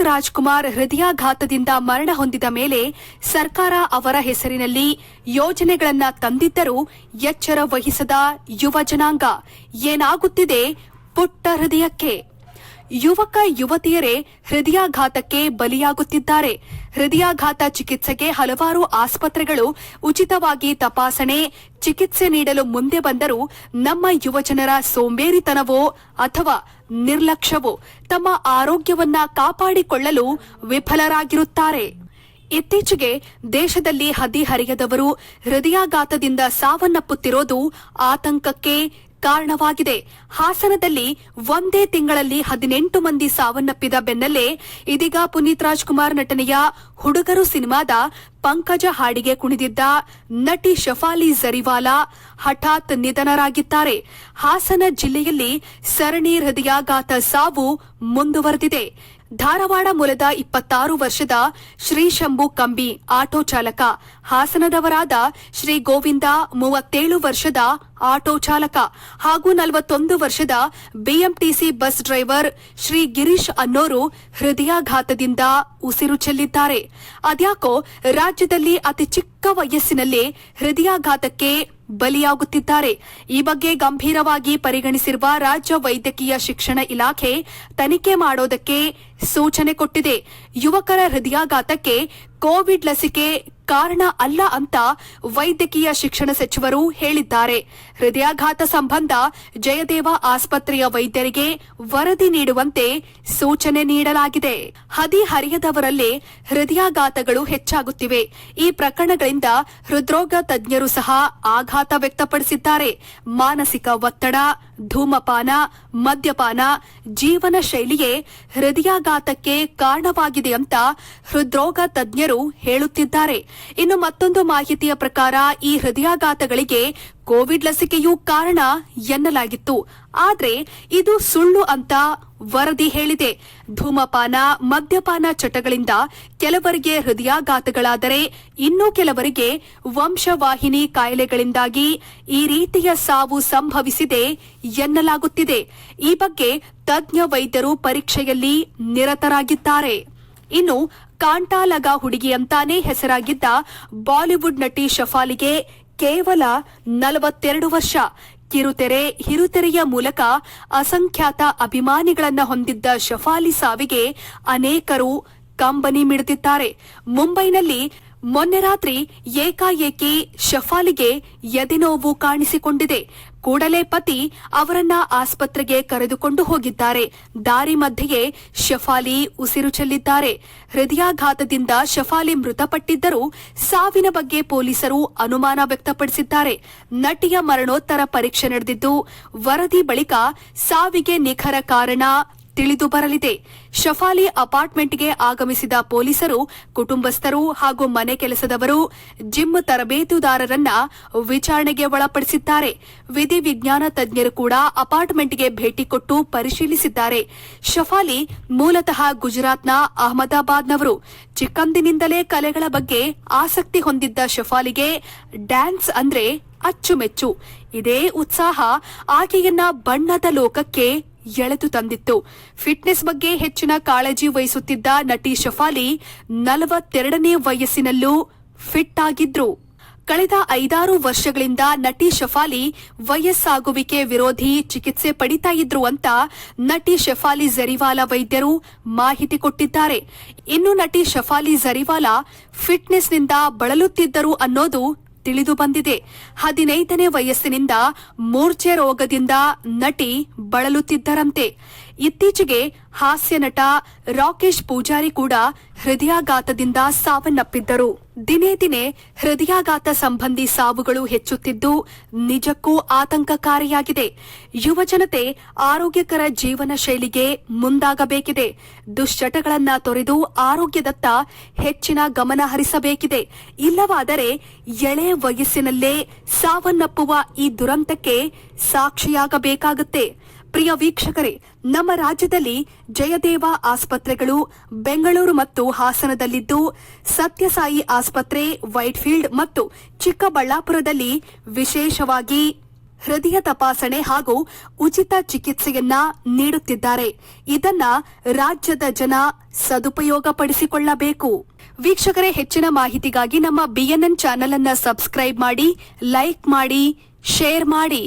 ರಾಜ್ಕುಮಾರ್ ಹೃದಯಾಘಾತದಿಂದ ಮರಣ ಹೊಂದಿದ ಮೇಲೆ ಸರ್ಕಾರ ಅವರ ಹೆಸರಿನಲ್ಲಿ ಯೋಜನೆಗಳನ್ನು ತಂದಿದ್ದರೂ ಎಚ್ಚರ ವಹಿಸದ ಯುವ ಜನಾಂಗ ಏನಾಗುತ್ತಿದೆ ಪುಟ್ಟ ಹೃದಯಕ್ಕೆ? ಯುವಕ ಯುವತಿಯರೇ, ಹೃದಯಾಘಾತಕ್ಕೆ ಬಲಿಯಾಗುತ್ತಿದ್ದಾರೆ. ಹೃದಯಾಘಾತ ಚಿಕಿತ್ಸೆಗೆ ಹಲವಾರು ಆಸ್ಪತ್ರೆಗಳು ಉಚಿತವಾಗಿ ತಪಾಸಣೆ, ಚಿಕಿತ್ಸೆ ನೀಡಲು ಮುಂದೆ ಬಂದರೂ ನಮ್ಮ ಯುವಜನರ ಸೋಂಬೇರಿತನವೋ ಅಥವಾ ನಿರ್ಲಕ್ಷ್ಯವೋ, ತಮ್ಮ ಆರೋಗ್ಯವನ್ನ ಕಾಪಾಡಿಕೊಳ್ಳಲು ವಿಫಲರಾಗಿರುತ್ತಾರೆ. ಇತ್ತೀಚೆಗೆ ದೇಶದಲ್ಲಿ ಹದಿಹರಿಯದವರು ಹೃದಯಾಘಾತದಿಂದ ಸಾವನ್ನಪ್ಪುತ್ತಿರೋದು ಆತಂಕಕ್ಕೆ ಕಾರಣವಾಗಿದೆ. ಹಾಸನದಲ್ಲಿ ಒಂದೇ ತಿಂಗಳಲ್ಲಿ ಹದಿನೆಂಟು ಮಂದಿ ಸಾವನ್ನಪ್ಪಿದ ಬೆನ್ನಲ್ಲೇ ಇದೀಗ ಪುನೀತ್ ರಾಜ್ಕುಮಾರ್ ನಟನೆಯ ಹುಡುಗರು ಸಿನಿಮಾದ ಪಂಕಜ ಹಾಡಿಗೆ ಕುಣಿದಿದ್ದ ನಟಿ ಶಫಾಲಿ ಜರಿವಾಲಾ ಹಠಾತ್ ನಿಧನರಾಗಿದ್ದಾರೆ. ಹಾಸನ ಜಿಲ್ಲೆಯಲ್ಲಿ ಸರಣಿ ಹೃದಯಾಘಾತ ಸಾವು ಮುಂದುವರೆದಿದೆ. ಧಾರವಾಡ ಮೂಲದ ಇಪ್ಪತ್ತಾರು ವರ್ಷದ ಶ್ರೀ ಶಂಭು ಕಂಬಿ ಆಟೋ ಚಾಲಕ ಹಾಸನದವರಾದ ಶ್ರೀ ಗೋವಿಂದ ಮೂವತ್ತೇಳು ವರ್ಷದ ಆಟೋ ಚಾಲಕ ಹಾಗೂ ನಲವತ್ತೊಂದು ವರ್ಷದ BMTC bus driver Shri Girish ಅನ್ನೋರು ಹೃದಯಾಘಾತದಿಂದ ಉಸಿರು ಚೆಲ್ಲಿದ್ದಾರೆ. ಅದ್ಯಾಕೋ ರಾಜ್ಯದಲ್ಲಿ ಅತಿ ಚಿಕ್ಕ ವಯಸ್ಸಿನಲ್ಲೇ ಹೃದಯಾಘಾತಕ್ಕೆ ಬಲಿಯಾಗುತ್ತಿದ್ದಾರೆ. ಈ ಬಗ್ಗೆ ಗಂಭೀರವಾಗಿ ಪರಿಗಣಿಸಿರುವ ರಾಜ್ಯ ವೈದ್ಯಕೀಯ ಶಿಕ್ಷಣ ಇಲಾಖೆ ತನಿಖೆ ಮಾಡೋದಕ್ಕೆ ಸೂಚನೆ ಕೊಟ್ಟಿದೆ. ಯುವಕರ ಹೃದಯಾಘಾತಕ್ಕೆ ಕೋವಿಡ್ ಲಸಿಕೆ ಕಾರಣ ಅಲ್ಲ ಅಂತ ವೈದ್ಯಕೀಯ ಶಿಕ್ಷಣ ಸಚಿವರು ಹೇಳಿದ್ದಾರೆ. ಹೃದಯಾಘಾತ ಸಂಬಂಧ ಜಯದೇವ ಆಸ್ಪತ್ರೆಯ ವೈದ್ಯರಿಗೆ ವರದಿ ನೀಡುವಂತೆ ಸೂಚನೆ ನೀಡಲಾಗಿದೆ. ಹದಿಹರಿಯದವರಲ್ಲೇ ಹೃದಯಾಘಾತಗಳು ಹೆಚ್ಚಾಗುತ್ತಿವೆ. ಈ ಪ್ರಕರಣಗಳಿಂದ ಹೃದ್ರೋಗ ತಜ್ಞರು ಸಹ ಆಘಾತ ವ್ಯಕ್ತಪಡಿಸಿದ್ದಾರೆ. ಮಾನಸಿಕ ಒತ್ತಡ ಧೂಮಪಾನ, ಮದ್ಯಪಾನ, ಜೀವನ ಶೈಲಿಯೇ ಹೃದಯಾಘಾತಕ್ಕೆ ಕಾರಣವಾಗಿದೆ ಅಂತ ಹೃದ್ರೋಗ ತಜ್ಞರು ಹೇಳುತ್ತಿದ್ದಾರೆ. ಇನ್ನು ಮತ್ತೊಂದು ಮಾಹಿತಿಯ ಪ್ರಕಾರ ಈ ಹೃದಯಾಘಾತಗಳಿಗೆ ಕೋವಿಡ್ ಲಸಿಕೆಯೂ ಕಾರಣ ಎನ್ನಲಾಗಿತ್ತು. ಆದರೆ ಇದು ಸುಳ್ಳು ಅಂತ ವರದಿ ಹೇಳಿದೆ. ಧೂಮಪಾನ, ಮದ್ಯಪಾನ ಚಟಗಳಿಂದ ಕೆಲವರಿಗೆ ಹೃದಯಾಘಾತಗಳಾದರೆ ಇನ್ನೂ ಕೆಲವರಿಗೆ ವಂಶವಾಹಿನಿ ಕಾಯಿಲೆಗಳಿಂದಾಗಿ ಈ ರೀತಿಯ ಸಾವು ಸಂಭವಿಸಿದೆ ಎನ್ನಲಾಗುತ್ತಿದೆ. ಈ ಬಗ್ಗೆ ತಜ್ಞ ವೈದ್ಯರು ಪರೀಕ್ಷೆಯಲ್ಲಿ ನಿರತರಾಗಿದ್ದಾರೆ. ಇನ್ನು ಕಾಂಟಾಲಗ ಹುಡುಗಿ ಅಂತಾನೆ ಹೆಸರಾಗಿದ್ದ ಬಾಲಿವುಡ್ ನಟಿ ಶಫಾಲಿಗೆ ಕೇವಲ ನಲವತ್ತೆರಡು ವರ್ಷ. ಕಿರುತೆರೆ ಹಿರುತೆರೆಯ ಮೂಲಕ ಅಸಂಖ್ಯಾತ ಅಭಿಮಾನಿಗಳನ್ನ ಹೊಂದಿದ್ದ ಶಫಾಲಿ ಸಾವಿಗೆ ಅನೇಕರು ಕಂಬನಿ ಮಿಡಿದಿದ್ದಾರೆ. ಮುಂಬೈನಲ್ಲಿ ಮೊನ್ನೆ ರಾತ್ರಿ ಏಕಾಏಕಿ ಶಫಾಲಿಗೆ ಎದೆನೋವು ಕಾಣಿಸಿಕೊಂಡಿದೆ. ಕೂಡಲೇ ಪತಿ ಅವರನ್ನ ಆಸ್ಪತ್ರೆಗೆ ಕರೆದುಕೊಂಡು ಹೋಗಿದ್ದಾರೆ. ದಾರಿ ಮಧ್ಯೆಯೇ ಶಫಾಲಿ ಉಸಿರು ಚೆಲ್ಲಿದ್ದಾರೆ. ಹೃದಯಾಘಾತದಿಂದ ಶಫಾಲಿ ಮೃತಪಟ್ಟಿದ್ದರೂ ಸಾವಿನ ಬಗ್ಗೆ ಪೊಲೀಸರು ಅನುಮಾನ ವ್ಯಕ್ತಪಡಿಸಿದ್ದಾರೆ. ನಟಿಯ ಮರಣೋತ್ತರ ಪರೀಕ್ಷೆ ನಡೆದಿದ್ದು, ವರದಿ ಬಳಿಕ ಸಾವಿಗೆ ನಿಖರ ಕಾರಣ ತಿಳಿದು ಬರಲಿದೆ. ಶಫಾಲಿ ಅಪಾರ್ಟ್ಮೆಂಟ್ಗೆ ಆಗಮಿಸಿದ ಪೊಲೀಸರು, ಕುಟುಂಬಸ್ಥರು ಹಾಗೂ ಮನೆ ಕೆಲಸದವರು ಜಿಮ್ ತರಬೇತುದಾರರನ್ನ ವಿಚಾರಣೆಗೆ ಒಳಪಡಿಸಿದ್ದಾರೆ. ವಿಧಿ ವಿಜ್ಞಾನ ತಜ್ಞರು ಕೂಡ ಅಪಾರ್ಟ್ಮೆಂಟ್ಗೆ ಭೇಟಿ ಕೊಟ್ಟು ಪರಿಶೀಲಿಸಿದ್ದಾರೆ. ಶಫಾಲಿ ಮೂಲತಃ ಗುಜರಾತ್ನ ಅಹಮದಾಬಾದ್ನವರು. ಚಿಕ್ಕಂದಿನಿಂದಲೇ ಕಲೆಗಳ ಬಗ್ಗೆ ಆಸಕ್ತಿ ಹೊಂದಿದ್ದ ಶಫಾಲಿಗೆ ಡ್ಯಾನ್ಸ್ ಅಂದ್ರೆ ಅಚ್ಚುಮೆಚ್ಚು. ಇದೇ ಉತ್ಸಾಹ, ಆಕೆಯನ್ನ ಬಣ್ಣದ ಲೋಕಕ್ಕೆ ಎಳೆದು ತಂದಿತ್ತು. ಫಿಟ್ನೆಸ್ ಬಗ್ಗೆ ಹೆಚ್ಚಿನ ಕಾಳಜಿ ವಹಿಸುತ್ತಿದ್ದ ನಟಿ ಶಫಾಲಿ ನಲವತ್ತೆರಡನೇ ವಯಸ್ಸಿನಲ್ಲೂ ಫಿಟ್ ಆಗಿದ್ರು. ಕಳೆದ ಐದಾರು ವರ್ಷಗಳಿಂದ ನಟಿ ಶಫಾಲಿ ವಯಸ್ಸಾಗುವಿಕೆ ವಿರೋಧಿ ಚಿಕಿತ್ಸೆ ಪಡಿತಾ ಇದ್ರು ಅಂತ ನಟಿ ಶಫಾಲಿ ಜರಿವಾಲಾ ವೈದ್ಯರು ಮಾಹಿತಿ ಕೊಟ್ಟಿದ್ದಾರೆ. ಇನ್ನು ನಟಿ ಶಫಾಲಿ ಜರಿವಾಲಾ ಫಿಟ್ನೆಸ್ನಿಂದ ಬಳಲುತ್ತಿದ್ದರು ಅನ್ನೋದು ತಿಳಿದು ಬಂದಿದೆ. ಹದಿನೈದನೇ ವಯಸ್ಸಿನಿಂದ ಮೂರ್ಛೆ ರೋಗದಿಂದ ನಟಿ ಬಳಲುತ್ತಿದ್ದರಂತೆ. ಇತ್ತೀಚೆಗೆ ಹಾಸ್ಯ ನಟ ರಾಕೇಶ್ ಪೂಜಾರಿ ಕೂಡ ಹೃದಯಾಘಾತದಿಂದ ಸಾವನ್ನಪ್ಪಿದ್ದರು. ದಿನೇ ದಿನೇ ಹೃದಯಾಘಾತ ಸಂಬಂಧಿ ಸಾವುಗಳು ಹೆಚ್ಚುತ್ತಿದ್ದು ನಿಜಕ್ಕೂ ಆತಂಕಕಾರಿಯಾಗಿದೆ. ಯುವಜನತೆ ಆರೋಗ್ಯಕರ ಜೀವನ ಶೈಲಿಗೆ ಮುಂದಾಗಬೇಕಿದೆ. ದುಶ್ಚಟಗಳನ್ನ ತೊರೆದು ಆರೋಗ್ಯದತ್ತ ಹೆಚ್ಚಿನ ಗಮನ ಹರಿಸಬೇಕಿದೆ. ಇಲ್ಲವಾದರೆ ಎಳೆ ವಯಸ್ಸಿನಲ್ಲೇ ಸಾವನ್ನಪ್ಪುವ ಈ ದುರಂತಕ್ಕೆ ಸಾಕ್ಷಿಯಾಗಬೇಕಾಗುತ್ತೆ. ಪ್ರಿಯ ವೀಕ್ಷಕರೇ, ನಮ್ಮ ರಾಜ್ಯದಲ್ಲಿ ಜಯದೇವ ಆಸ್ಪತ್ರೆಗಳು ಬೆಂಗಳೂರು ಮತ್ತು ಹಾಸನದಲ್ಲಿದ್ದು, ಸತ್ಯಸಾಯಿ ಆಸ್ಪತ್ರೆ, ವೈಟ್ಫೀಲ್ಡ್ ಮತ್ತು ಚಿಕ್ಕಬಳ್ಳಾಪುರದಲ್ಲಿ ವಿಶೇಷವಾಗಿ ಹೃದಯ ತಪಾಸಣೆ ಹಾಗೂ ಉಚಿತ ಚಿಕಿತ್ಸೆಯನ್ನ ನೀಡುತ್ತಿದ್ದಾರೆ. ಇದನ್ನ ರಾಜ್ಯದ ಜನ ಸದುಪಯೋಗಪಡಿಸಿಕೊಳ್ಳಬೇಕು. ವೀಕ್ಷಕರೇ, ಹೆಚ್ಚಿನ ಮಾಹಿತಿಗಾಗಿ ನಮ್ಮ ಬಿಎನ್ಎನ್ ಚಾನೆಲ್ ಅನ್ನ ಸಬ್ಸ್ಕ್ರೈಬ್ ಮಾಡಿ ಲೈಕ್ ಮಾಡಿ ಶೇರ್ ಮಾಡಿ.